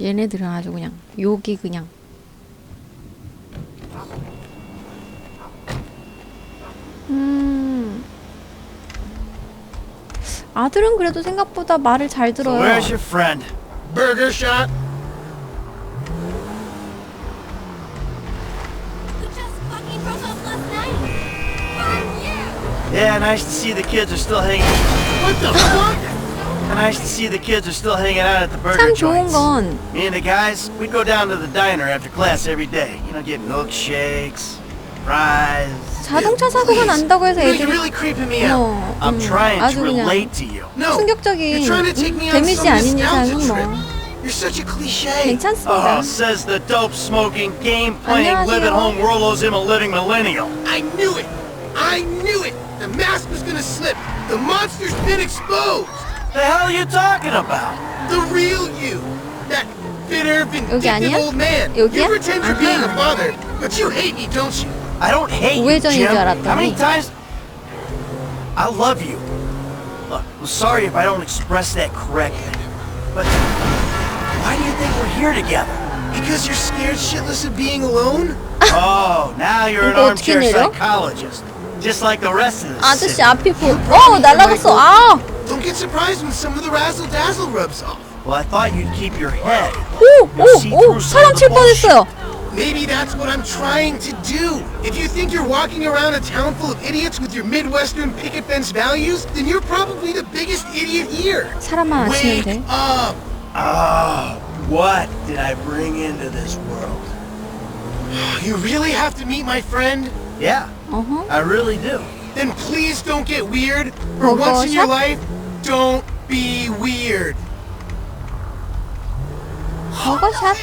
얘네들은 아주 그냥 욕이 그냥 음 아들은 그래도 생각보다 말을 잘 들어요 where's your friend? Burger shot? Yeah, nice to see the kids are still hanging. What the fuck? Nice to see the kids are still hanging out at the burger 참 좋은 joints. 건 Me and the guys, we'd go down to the diner after class every day. You know, get milkshakes, fries. 자동차 사고가 난다고 해서 You're 애들이 really creeping me out. 어, I'm 음, trying to 아주 그냥 relate to you. No, 충격적인 you're trying to take me on 데미지 some 아닌 nostalgia 이상은 trip. 뭐 You're such a cliche. 괜찮습니다 Oh, says the dope smoking, game playing, live at 안녕하세요. home Warlow's him a living millennial. I knew it. I knew it. The mask was gonna slip. The monster's been exposed. The hell are you talking about? The real you. That bitter, vindictive 아니야? old man. 여기야? You pretend you're being a 아하. father, but you hate me, don't you? I don't hate you, 우회전인 Jim. 줄 How many 알았더니. times? I love you. Look, I'm sorry if I don't express that correctly, but why do you think we're here together? Because you're scared shitless of being alone? Oh, now you're an 이거 어떻게 armchair 내려? psychologist, just like the rest of the 아저씨 city. 앞이 보. 어 날라갔어. 아. Don't get surprised when some of the razzle dazzle rubs off. Well, I thought you'd keep your head. 오오오 사람 칠 뻔했어요. Maybe that's what I'm trying to do. If you think you're walking around a town full of idiots with your Midwestern picket fence values, then you're probably the biggest idiot here. 사람만 아시면 Wake 돼. up! Oh, what did I bring into this world? You really have to meet my friend? Yeah, 어허. I really do. Then please don't get weird. For Oh, once in your gosh. life, don't be weird. 버거샷.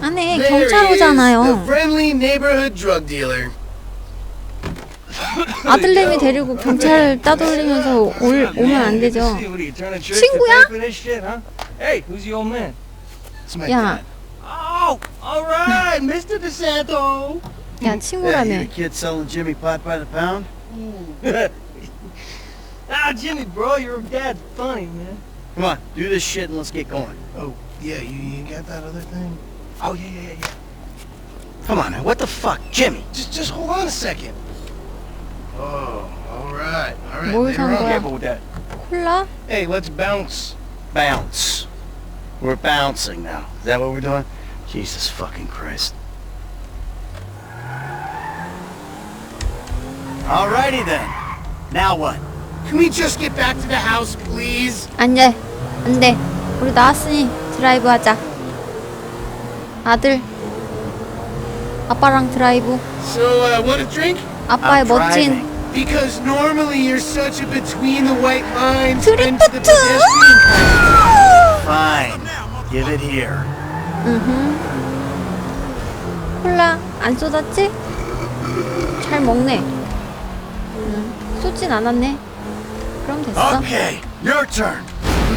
안에 경찰 the 오잖아요. friendly neighborhood drug dealer. 아들내미 데리고 경찰 따돌리면서 올, 오면 안 되죠. 친구야? 야. Oh, all right, Mr. 야 DeSanto. You 친구라며. kid selling Jimmy pot by the pound? ah, Jimmy, bro, your dad's funny, man. Come on, do this shit and let's get going. Oh, yeah, you, you got that other thing? Oh yeah, yeah, yeah. Come on, man. What the fuck, Jimmy? Just, just hold on a second. Oh, all right, all right. 뭘 later 산 on. 거야? Careful with that. 콜라? Hey, let's bounce. Bounce. We're bouncing now. Is that what we're doing? Jesus fucking Christ. Alrighty then. Now what? Can we just get back to the house, please? 안돼 안돼 우리 나왔으니 드라이브 하자 아들 아빠랑 드라이브 So, uh, want a drink? 아빠의 I'm 멋진 driving. Because normally you're such a between the white lines fence the 드리프트 pedestrian. Fine. Give it here. 음흠. 콜라 안 쏟았지? 잘 먹네 응, 쏟진 않았네 그럼 됐어 Okay, your turn.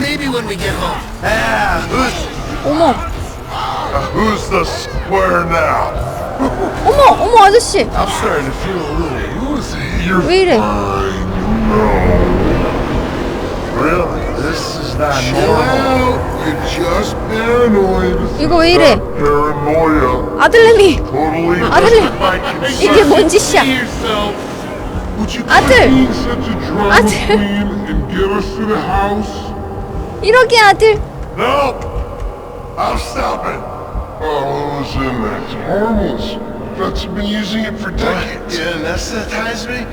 Maybe when we get home. Ah, who's 어머 Who's the square now? 어머 어머 아저씨 I'm starting to feel a little woozy. You're 왜 이래 fine, no. Really? This is not normal. You're just paranoid. 이거 왜 이래 Paranoia. 아들내미 Totally justified 이게. 뭔 짓이야 yourself. 아들. 아들. 이러게 아들! I'll stop it. Oh, listen, that's harmless. Have been using it for decades. You anesthetize me?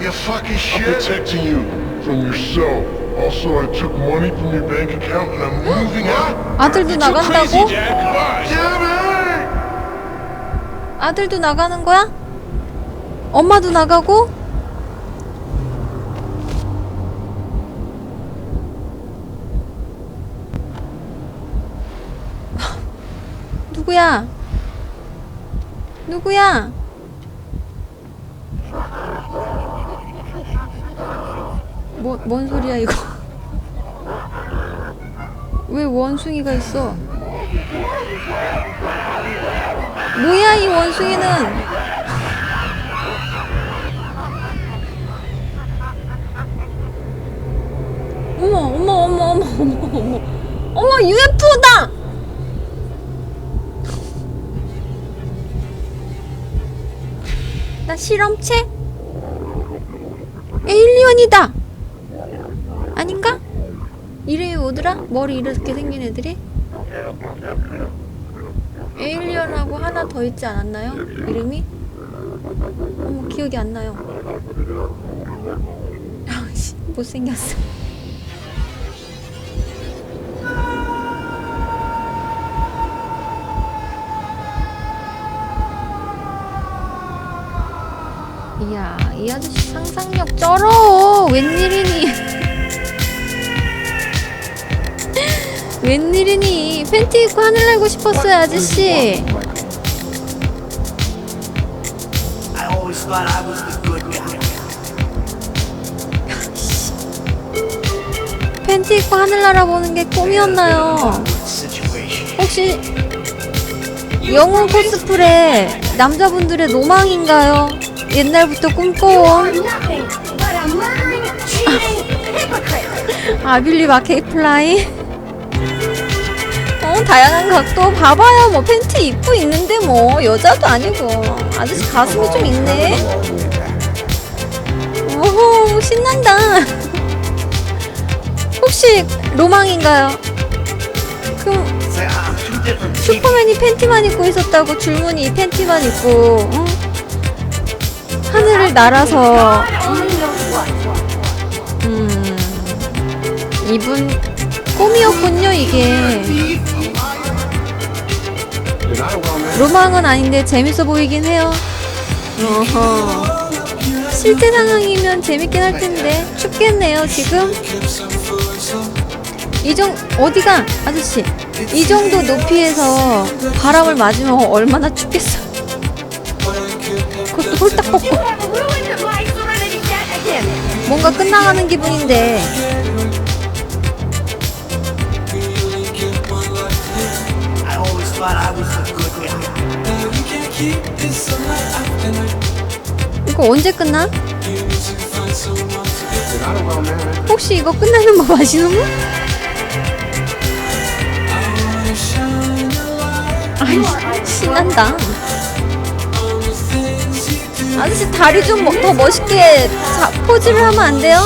You fucking I'm shit. protecting you from yourself. Also, I took money from your bank account and I'm moving out. 아들도 나간다고? 아들도 나가는 거야? 엄마도 나가고? 누구야? 누구야? 뭐, 뭔 소리야 이거? 왜 원숭이가 있어? 뭐야 이 원숭이는? 어머 어머 어머 어머 어머 어머 어머 UFO다! 실험체? 에일리언이다! 아닌가? 이름이 뭐더라? 머리 이렇게 생긴 애들이? 에일리언하고 하나 더 있지 않았나요? 이름이? 어머 기억이 안 나요. 못생겼어. 이야 이 아저씨 상상력 쩔어 웬일이니 웬일이니 팬티 입고 하늘 날고 싶었어요 아저씨. 팬티 입고 하늘 날아보는 게 꿈이었나요. 혹시 영웅 코스프레 남자분들의 로망인가요? 옛날부터 꿈꿔온. 아빌리 마케이플라이 어 다양한 각도 봐봐요 뭐 팬티 입고 있는데 뭐 여자도 아니고 아저씨 가슴이 좀 있네 오호 신난다 혹시 로망인가요? people. 슈퍼맨이 팬티만 입고 있었다고 줄무늬 이 팬티만 입고 응? 하늘을 날아서. 음 이분 꿈이었군요 이게. 로망은 아닌데 재밌어 보이긴 해요. 어허. 실제 상황이면 재밌긴 할 텐데 춥겠네요 지금. 이정 어디가 아저씨? 이 정도 높이에서 바람을 맞으면 얼마나 춥겠어 again. 뭔가 끝나가는 기분인데. 이거 언제 끝나? 혹시 이거 끝나는 법 아시는 분? 신난다 아저씨 다리 좀 더 멋있게 자, 포즈를 하면 안 돼요?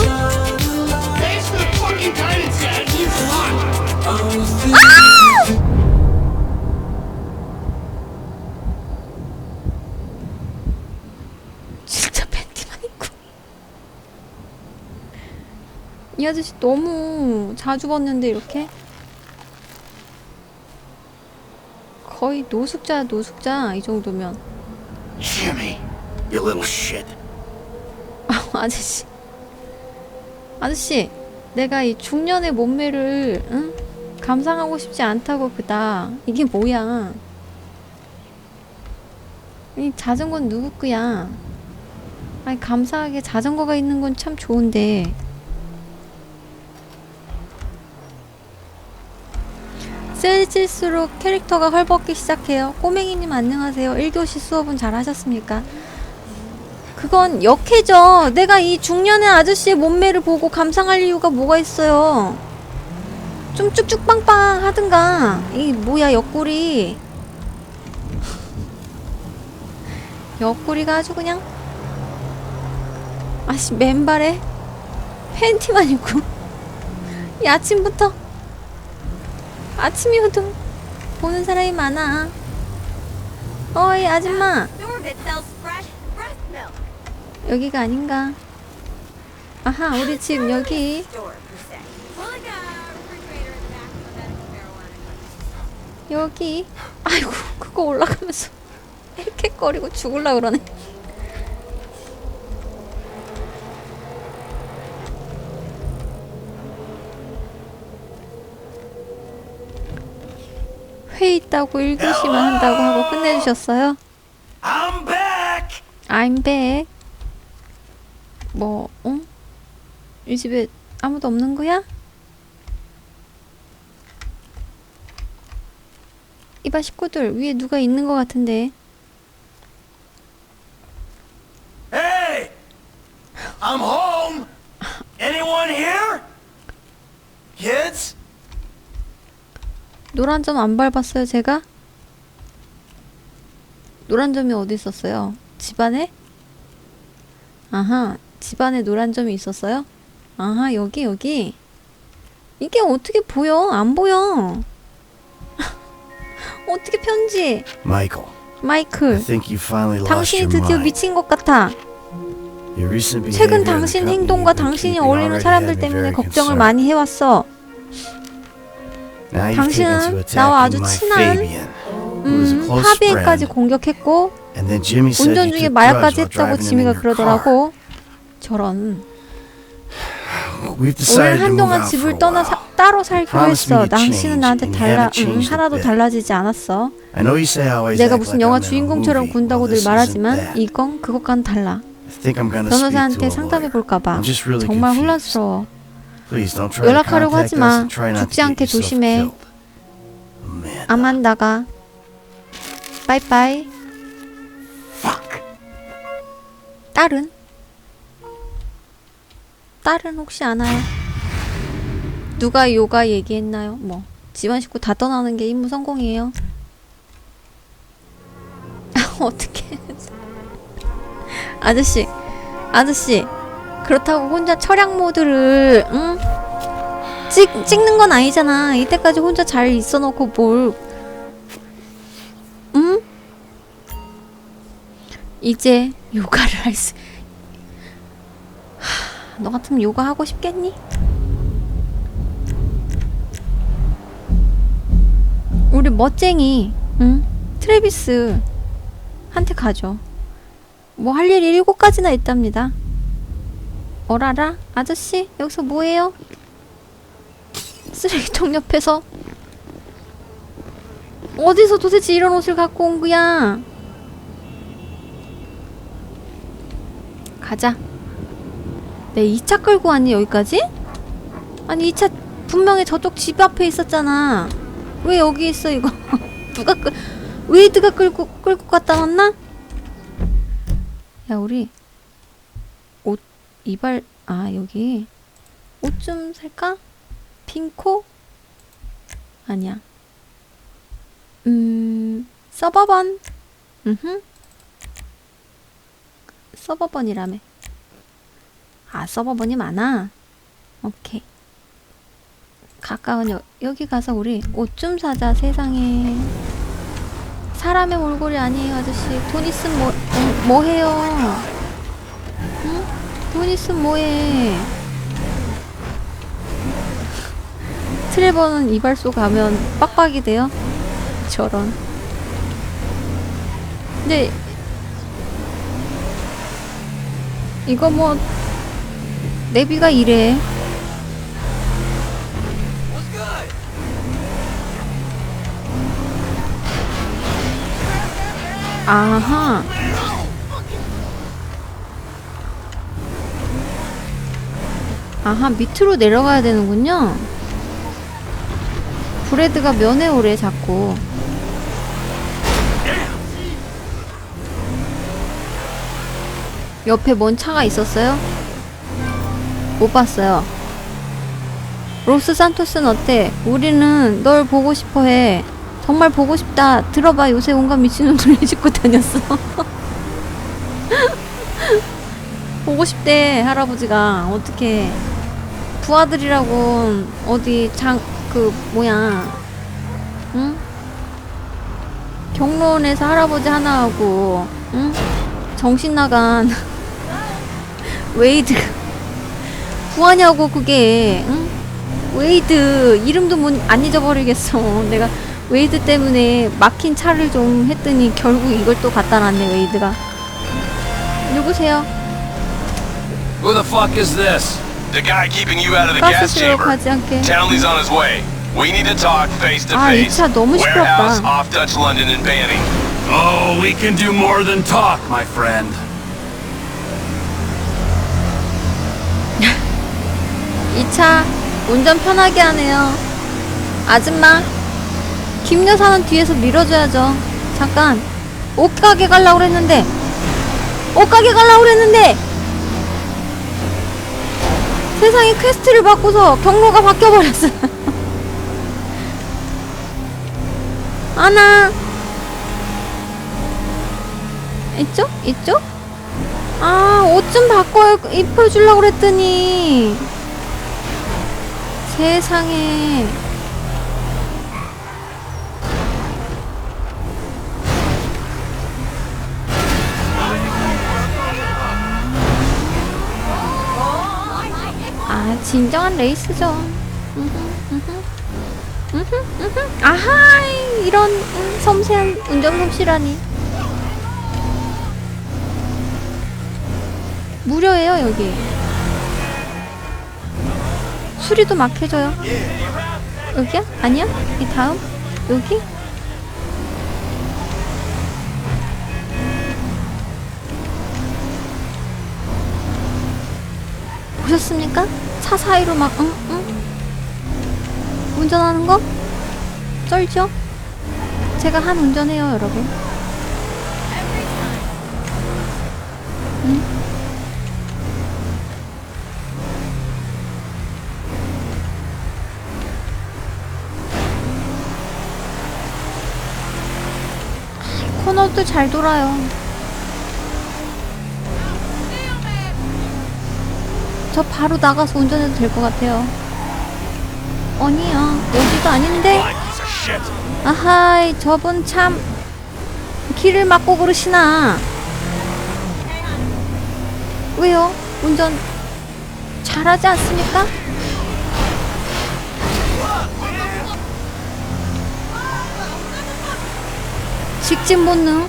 입고. 이 아저씨 너무 자주 봤는데 이렇게? 거의 노숙자 노숙자 이 정도면 you little shit. 아, 아저씨. 아저씨 내가 이 중년의 몸매를 응? 감상하고 싶지 않다고 그다. 이게 뭐야? 이 자전거는 누구 거야? 아니 감사하게 자전거가 있는 건 참 좋은데. 쓸쓸수록 캐릭터가 헐벗기 시작해요. 꼬맹이님 안녕하세요. 1교시 수업은 잘 하셨습니까? 그건 역해져. 내가 이 중년의 아저씨의 몸매를 보고 감상할 이유가 뭐가 있어요. 좀 쭉쭉 빵빵 하든가. 이 뭐야 옆구리. 옆구리가 아주 그냥 아씨 맨발에 팬티만 입고 이 아침부터 아침이어도 보는 사람이 많아. 어이 아줌마 여기가 아닌가? 아하 우리 집 여기. 여기 아이고 그거 올라가면서 헥헥거리고 죽을라 그러네 회 있다고 1교시만 한다고 하고 끝내주셨어요? I'm back! I'm back 뭐, 어? 이 집에 아무도 없는 거야? 이봐 식구들 위에 누가 있는 것 같은데 Hey! I'm home! Anyone here? Kids? 노란 점 안 밟았어요 제가? 노란 점이 어디 있었어요? 집 안에? 아하, 집안에 노란 점이 있었어요? 아하, 여기, 여기. 이게 어떻게 보여? 안 보여. 어떻게 편지? 마이클, lost 당신이 드디어. 미친 것 같아. 최근 당신 행동과 당신이 어울리는 사람들 때문에 걱정을. 많이 해왔어. 당신은 나와 아주 친한, 음, 파비엔까지 공격했고 운전 중에 마약까지 했다고 지미가. 그러더라고. 저런. 오늘 한동안 집을 떠나. 사, 따로 살기로 했어. 당신은 나한테 달라, 응, 하나도. 달라지지 않았어. 내가 무슨 영화 주인공처럼 Well, this 말하지만. 이건 그것과는 달라. 변호사한테 상담해. 볼까 봐. 정말. 혼란스러워. 연락하려고 하지 마. 죽지 않게 조심해. 아만다가. 빠이빠이. 딸은? 딸은 혹시 아나요? 누가 요가 얘기했나요? 뭐 집안 식구 다 떠나는 게 임무 성공이에요. 어떻게? 아저씨, 아저씨, 그렇다고 혼자 철양 모드를 응? 찍 찍는 건 아니잖아. 이때까지 혼자 잘 있어놓고 뭘? 응? 이제 요가를 할 수. 하, 너 같으면 요가 하고 싶겠니? 우리 멋쟁이, 응? 트래비스 한테 가죠. 뭐 할 일이 일곱 가지나 있답니다. 어라라, 아저씨 여기서 뭐해요? 쓰레기통 옆에서 어디서 도대체 이런 옷을 갖고 온 거야? 가자. 내 2차 끌고 왔니 여기까지? 아니 2차 분명히 저쪽 집 앞에 있었잖아. 왜 여기 있어 이거? 누가 끌 웨이드가 끌고 끌고 갔다 놨나? 야 우리 옷 이발 아 여기 옷 좀 살까? 핑코? 아니야. 음 서버번. 음흠. 서버번이라며. 아 서버번이 많아. 오케이. 가까운 여, 여기 가서 우리 옷 좀 사자 세상에. 사람의 몰골이 아니에요 아저씨. 돈 있으면 뭐, 어, 뭐 해요? 응? 돈 있으면 뭐 해? 트레버는 이발소 가면 빡빡이 돼요? 저런. 근데 이거 뭐 내비가 이래. 아하. 아하, 밑으로 내려가야 되는군요. 브레드가 면회 오래 자꾸. 옆에 뭔 차가 있었어요? 못 봤어요. 로스 산토스는 어때? 우리는 널 보고 싶어 해. 정말 보고 싶다. 들어봐. 요새 온갖 미친놈들 해집고 다녔어. 보고 싶대, 할아버지가. 어떻게. 부하들이라고 어디 장, 그, 뭐야. 응? 경로원에서 할아버지 하나하고, 응? 정신 나간 웨이드. 구하냐고, 그게. 응? 웨이드. 이름도 못, 안 잊어버리겠어. 내가 웨이드 때문에 막힌 차를 좀 했더니 결국 이걸 또 갖다 놨네, 웨이드가. 누구세요? Who the fuck is this? The guy keeping you out of the gas chamber. 가지 않게. He's on his way. We need to talk face to 아, 이 face. 차 너무 Warehouse 시끄럽다. off Dutch London and Banning. Oh, we can do more than talk, my friend. 이 차 운전 편하게 하네요. 아줌마, 김 여사는 뒤에서 밀어줘야죠. 잠깐, 옷가게 가려고 그랬는데, 옷가게 가려고 그랬는데, 세상에 퀘스트를 바꿔서 경로가 바뀌어버렸어. 아나, 이쪽? 이쪽? 아, 옷 좀 바꿔 입혀주려고 그랬더니. 세상에. 아, 진정한 레이스죠. 아하, 이런 음, 섬세한 운전 솜씨라니. 무료예요 여기 수리도 막 해줘요 여기야? 아니야? 이 다음? 여기? 보셨습니까? 차 사이로 막 응? 응? 운전하는 거? 쩔죠? 제가 한 운전해요 여러분 코너도 잘 돌아요. 저 바로 나가서 운전해도 될 것 같아요. 아니야, 여기도 아닌데. 아하이, 저분 참 길을 막고 그러시나. 왜요? 운전 잘하지 않습니까? 직진 본능.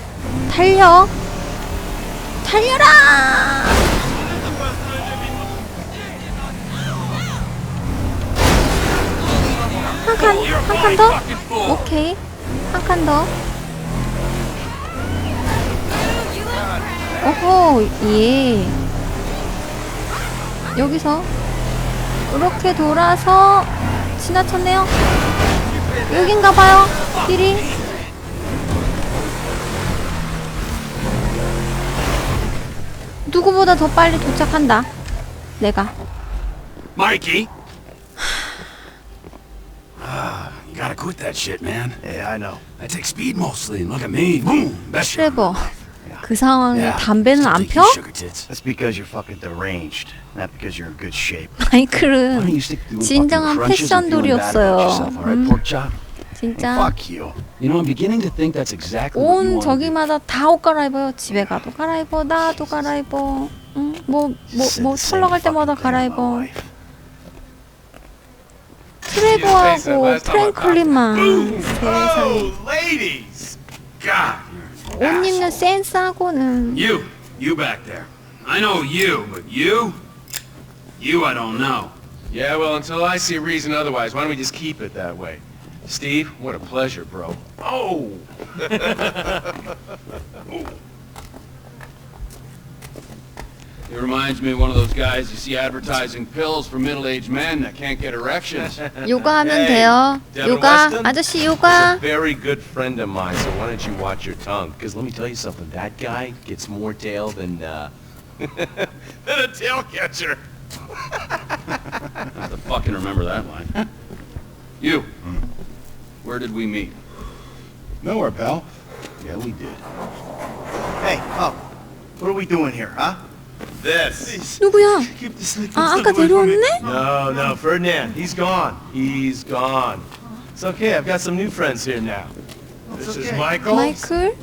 달려. 달려라! 한 칸 한 칸 더? 오케이. 한 칸 더. 오호 예. 여기서 이렇게 돌아서 지나쳤네요. 여긴가 봐요 길이 누구보다 더 빨리 도착한다. 내가. Mikey! Ah, you gotta quit that shit, man. Yeah, I know. I take speed mostly, and look at me. Boom! Best shit. 트레버. 그 상황에 Yeah, 담배는 안 펴? sugar tits. That's because you're fucking deranged, not because you're in good shape. Why don't 마이클은 you stick to doing 진정한 fucking crunches and feeling bad about yourself, 패션돌이었어요. all right, 음, pork chop? 진짜 Fuck you. You know, I'm beginning to think that's exactly what you 온 want. 저기마다 다 옷 갈아입어요. 집에 가도 갈아입어, 나도 갈아입어. 응? 뭐, 뭐, Said 뭐, the same 털러 갈 fucking 때마다 thing my 갈아입어. wife. 트레버하고 프랭클린만 세상에. Oh, ladies! God, 옷 you're an 입는 asshole. 센스하고는 You, you back there. I know you, but you? You I don't know. Yeah, well, until I see reason otherwise, why don't we just keep it that way? Steve, what a pleasure, bro. Oh! It reminds me of one of those guys you see advertising pills for middle-aged men that can't get erections. 요가하면 Hey, 돼요. Devin 요가, Weston? 아저씨 He's 요가. a very good friend of mine, so why don't you watch your tongue? Because let me tell you something, that guy gets more tail than, uh, than a tail catcher. I have to fucking remember that line. You, where did we meet? Nowhere, pal. Yeah, we did. Hey, oh, what are we doing here, huh? This. 누구야? Keep this thing 아, 아까 데려왔네? No, no, Ferdinand, he's gone. He's gone. It's okay, I've got some new friends here now. This is okay. Michael, 마이클?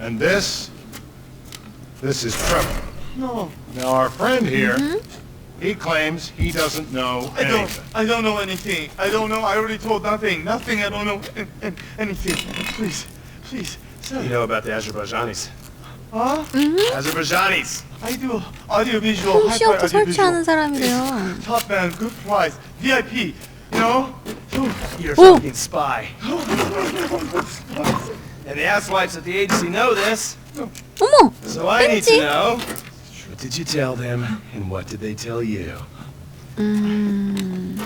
and this, this is Trevor. No. Now our friend here, he claims he doesn't know I don't. anything. I don't know anything. I don't know. I already told nothing. Nothing. I don't know an- an- anything. Please, please, sir. You know about the Azerbaijanis? Huh? Azerbaijanis! I do audiovisual. 홈시 hi-fi 없도 설치하는 audiovisual. 사람이래요. Top man, good price, VIP. You know. So, You're a Oh. fucking spy. and the asswipes at the agency know this, 어머! so I need 왠지? to know. What did you tell them, and what did they tell you? 음,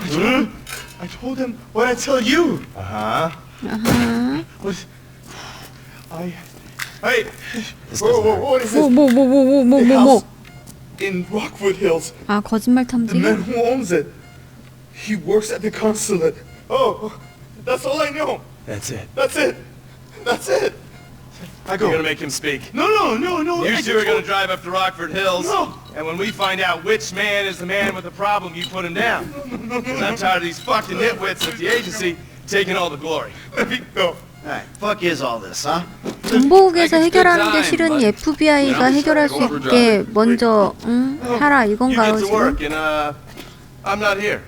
I told them what I tell you. Uh-huh. 아하. Was I? Hey, whoa, whoa, what is 뭐, this? 뭐, 뭐, 뭐, 뭐, 뭐, A 뭐, house 뭐. in Rockwood Hills. 아, 거짓말 The man 탐지기? who owns it, he works at the consulate. Oh, that's all I know. That's it. That's it. That's it. I You're gonna go. make him speak. No, no, no, no. You I two are gonna told- drive up to Rockford Hills, No. and when we find out which man is the man with the problem, you put him down. 'Cause I'm tired of these fucking nitwits at the agency taking all the glory. Let me go. Alright, fuck is all this, huh? 정보국에서 I can 해결하는 게 spend 싫은 time, 이 FBI가 but- 해결할 수 있게 먼저 응? 하라 You 이건가요 get to 지금? work, and uh, I'm not here.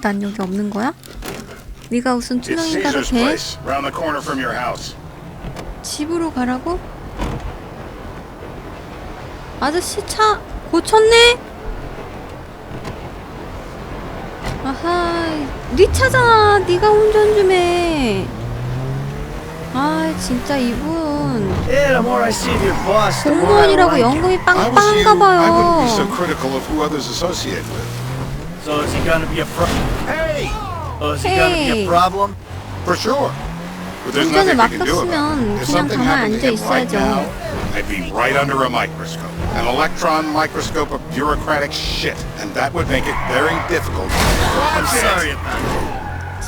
난 여기 없는 거야? 네가 무슨 It's 투명인가로 Caesar's 집으로 가라고? 아저씨 차 고쳤네? 아하, 네 차잖아. 네가 운전 좀 해. 아, 진짜 이분 공무원이라고. 연금이 I was you, 빵빵한가 I wouldn't be so 봐요. critical of who others associate with. So is he gonna be a pro- Hey! Oh, is he gonna be Hey. a problem? For sure. But there's 운전을 nothing we can do about 맡겼으면 it. If 그냥 something 가만히 happened to 앉아 him right 있어야죠. now, I'd be right under a microscope. An electron microscope of bureaucratic shit. And that would make it very difficult. I'm sorry about it.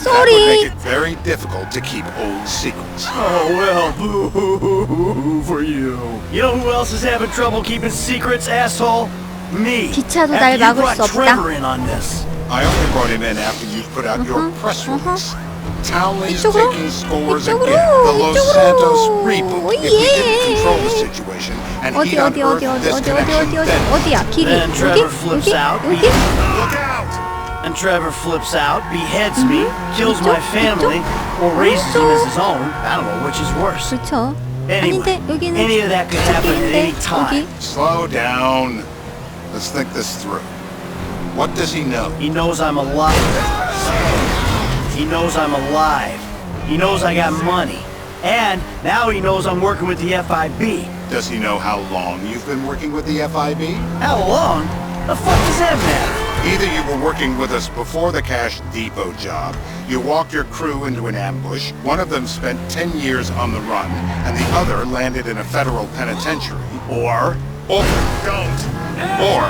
That would make 쏘리. it very difficult to keep old secrets. Oh, well, boo for you. You know who else is having trouble keeping secrets, asshole? Me. 기차도 After 날 you 막을 brought 수 없다. Trevor in on this. I only brought him in after you put out your Uh-huh, press uh-huh. release. Townley's 이쪽으로? taking scores 이쪽으로, again. The Los 이쪽으로. Santos reboot. If we 예. didn't control the situation and 어디 he'd 어디 어디 unearthed 어디 this 어디 어디 connection, 어디 어디 then 어디야 길이 Then 여기 Trevor flips 여기 out. 여기 look out! And Trevor flips out, beheads me, kills 이쪽? my family, or raises him as his own. I don't know which is worse. 그렇죠. Anyway, 아닌데 여기는 any of that could happen at 저기인데 any time. 여기 Slow down. Let's think this through. What does he know? He knows I'm alive. He knows I'm alive. He knows I got money. And now he knows I'm working with the FIB. Does he know how long you've been working with the FIB? How long? The fuck does that matter? Either you were working with us before the Cash Depot job, you walked your crew into an ambush, one of them spent 10 years on the run, and the other landed in a federal penitentiary, or... Or don't! Or,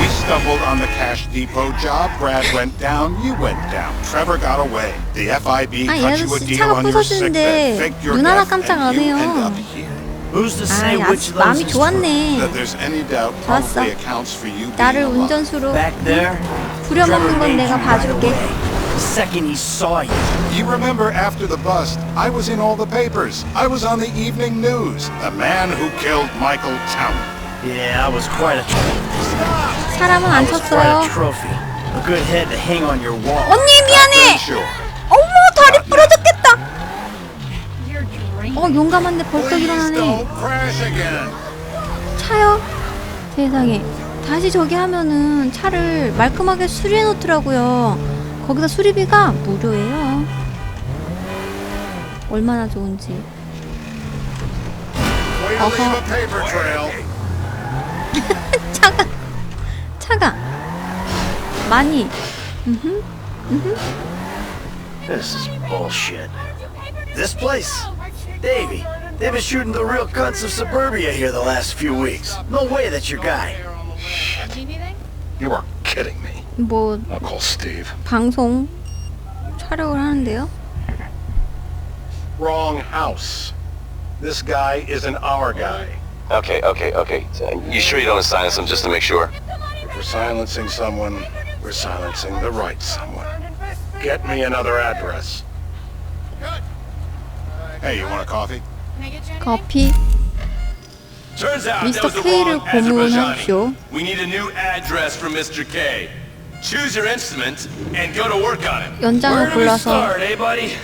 we stumbled on the Cash Depot job, Brad went down, you went down, Trevor got away. The FIB 아, 이 cut you a 아저씨 deal 차가 on your sick bed, 부서지는데 faked your 눈 하나 death, 깜짝 안 and you 해요. end up here. Who's to 아, say 이 which 아저씨 of those 마음이 is true? 좋았네. That there's any doubt 좋았어. probably accounts for you being 나를 alive. 운전수로 Back there, Trevor 부려먹는 건 made 내가 you right 봐줄게. away. The second he saw you. You remember after the bust, I was in all the papers. I was on the evening news. The man who killed Michael Townley. Yeah, I was quite a 사람은 I 안 was quite a 쳤어요. trophy. A good head to hang on your wall. 언니 미안해. 어머 다리 부러졌겠다. 어 용감한데 벌떡 일어나네. don't crash again. 차요? 세상에. 다시 저기 하면은 차를 말끔하게 수리해 놓더라고요. 거기다 수리비가 무료예요. 얼마나 좋은지. Way to leave Uh-huh. a paper trail. 차가 차가 많이 음흠 This is bullshit. This place? Davey, they've been shooting the real cunts of suburbia here the last few weeks. No way that's your guy. Anything? You are kidding me. 뭐 I'll call Steve. 방송 촬영을 하는데요. Wrong house. This guy isn't our guy. Okay, okay, okay. You sure you don't silence him just to make sure? If we're silencing someone, we're silencing the right someone. Get me another address. Hey, you want a coffee? Can I get you anything? 커피 Turns out that Mr. was the K를 wrong 고문하십시오. Azerbaijani. We need a new address for Mr. K. Choose your instrument and go to work on it. 연장을 Where do we 골라서 start, eh, buddy?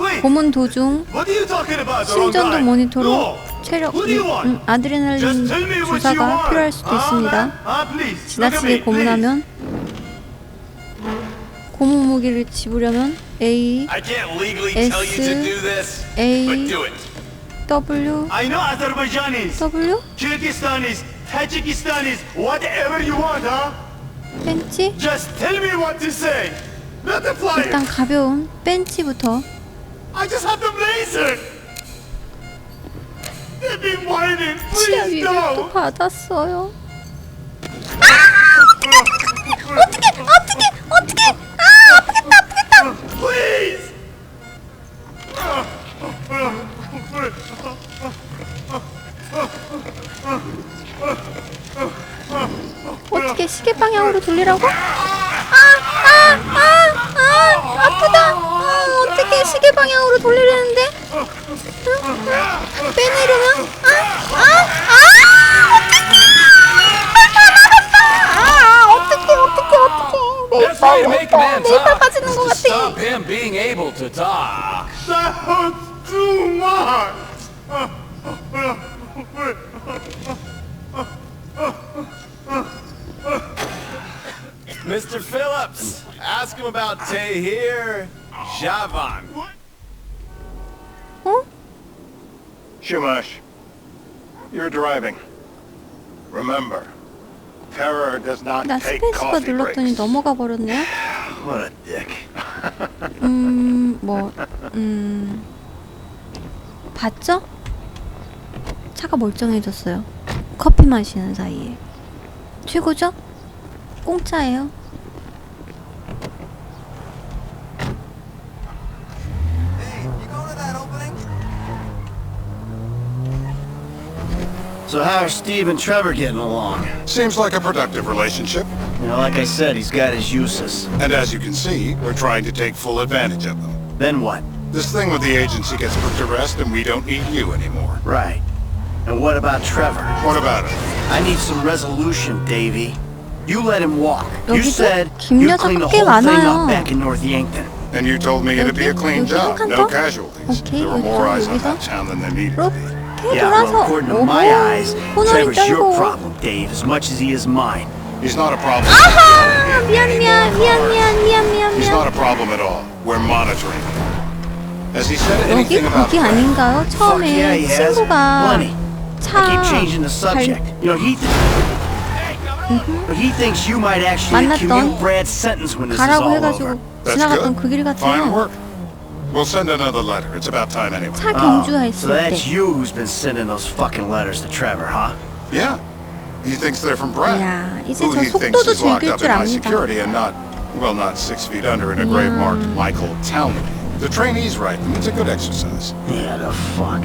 Wait, 고문 도중 what are you talking about? The wrong 심전도 guy? 모니터로 No. 체력? 음, 아드레날린 주사가. 필요할 수도 Ah, 있습니다. Ah, 지나치게 고문하면 고문 무기를 집으려면 A this, A. W please. I know Azerbaijanis, W Tajikistanis, whatever you want, huh? 벤치 Just tell me what to say. Not the flyer. 일단 가벼운 벤치부터 I just have the blazer. 치아 please 받았어요. 어떻게 어떻게 어떻게 아 아프겠다 아프겠다! 어떻게 시계 방향으로 돌리라고? 아아아아 아, 아, 아, 아, 아 프다! 아, 어떻게 시계 방향으로 돌리려는데? 빼내려면 Best way 이빨, to 내 make 이빨, a man 내 이빨 talk 빠지는 is 것 to 같아. stop him being able to talk. That hurts too much. Mr. Phillips, ask him about Tahir Javan. 어? Shumash, you're driving. Remember, terror does not 나 take 스페이스바 coffee 눌렀더니 breaks. 넘어가 버렸네요. What a dick. 음, 뭐, 음, 봤죠? 차가 멀쩡해졌어요. 커피 마시는 사이에. 최고죠? 공짜예요. So how are Steve and Trevor getting along? Seems like a productive relationship. Now, like I said, he's got his uses. And as you can see, we're trying to take full advantage of them. Then what? This thing with the agency gets put to rest and we don't need you anymore. Right. And what about Trevor? What about him? I need some resolution, Davey. You let him walk. You said you cleaned the whole thing up back in North Yankton. And you told me it'd be a clean job, no casualties. There were more eyes on that town than there needed to be. Yeah, well, according to my eyes, Trevor's your problem, Dave, as much as he is mine. He's not a problem. 아하 미안 미안 미안 미안 미안 미안 He's 미안 not a problem at all. We're monitoring him. Has he said 여기 anything about 거기 아닌가요? Fuck yeah, 처음에 he has. 친구가 Plenty. 차 I keep changing the 달- subject. You know, he th- he thinks you might actually 만났던 commute Brad's sentence when this is 가라고 all 해가지고 over. That's 지나갔던 good. 그길 Fine 같아요. work. We'll send another letter. It's about time anyway. 차 Oh, 경주했을 so 때 that's you who's been sending those fucking letters to Trevor, huh? Yeah. He thinks they're from Brad. 야, 이제 who 저 he thinks 속도도 is locked 즐길 up 줄 in high 압니다. security and not, well, not six feet under in a grave marked Michael Townley. The trainees write them. It's a good exercise. Yeah, the fuck.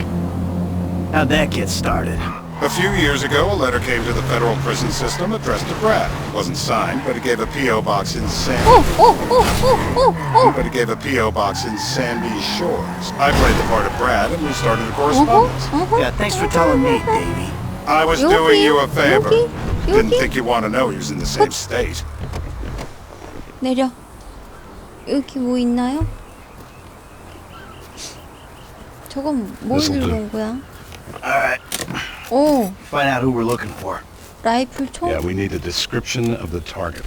How'd that get started? A few years ago, a letter came to the federal prison system addressed to Brad. wasn't signed, but it gave a P.O. box in San... 오, 오, 오, 오, 오, 오. But it gave a P.O. box in Sandy Shores. I played the part of Brad, and we started a 어허, correspondence. 어허. Yeah, thanks for telling me, Davey. I was 여기, doing you a favor. 여기, Didn't 여기. think you'd want to know he was in the same state. 내려. 여기 뭐 있나요? 저건 뭘 들고 온 거야? Alright, 오, find out who we're looking for. 라이플 총? Yeah, we need a description of the target.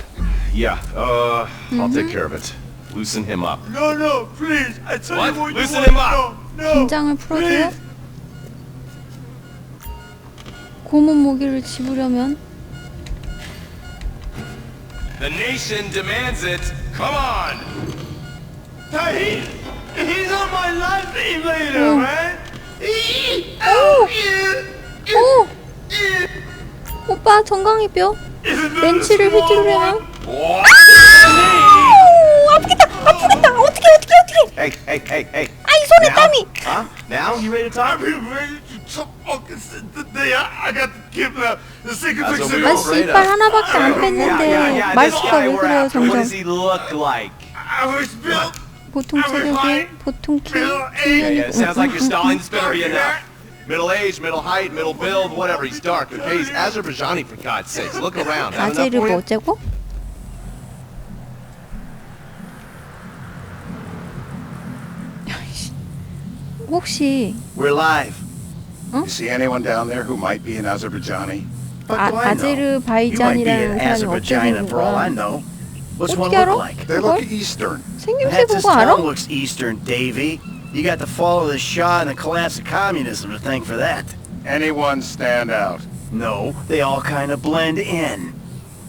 Yeah, uh, I'll take care of it. Loosen him up. No, no, please. I tell What? you what Loosen you him want. up. No, no. 긴장을 풀어줘요? 고문 모기를 집으려면 The nation demands it. Come on! Hey, he, he's on my live feed later, Oh. man. He, Oh. 오! 오빠 정강이 뼈 휘두르려면 one? 아우 아프겠다 아프겠다 어떻게 어떻게 어떻게 Hey, hey, hey, hey. 아이 손에? 땀이 Huh? Now? You ready to talk? Been ready to talk fucking since the day I, I got the kidnapped. The second That's fix what we it. were 아씨 이빨 하나밖에 안 Yeah, 뺐는데 yeah, yeah. This 말수가 guy 왜 we're 그래요 after, what 점점 does he look like? I was built. 보통 체격에 보통 키 Yeah, 키면 yeah, it sounds like you're stalling. This better be enough. Middle age, middle height, middle build, whatever. He's dark, okay? He's Azerbaijani, for God's sakes. Look around. That enough 아재를 for 뭐 you? 어째고? 혹시 We're live. You see anyone down there who might be an Azerbaijani? Fuck 아, do I know? You might be 아제르바이잔이라는 an 사람이 어떻게 Azerbaijan 생긴 for all I 거야? know. What's one 어떻게 look 알아? like? They look 그걸? Eastern. 생김새 Half this 보고 알아? town looks Eastern, Davy. You got the fall of the Shah and the collapse of communism to thank for that. Anyone stand out? No, they all kind of blend in.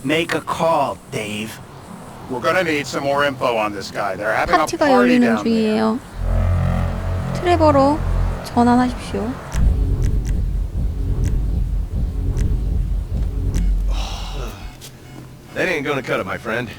Make a call, Dave. We're gonna need some more info on this guy. They're having a 파티가 party 열리는 down there. 중이에요. 트레버로 전환하십시오. That ain't gonna cut it, my friend.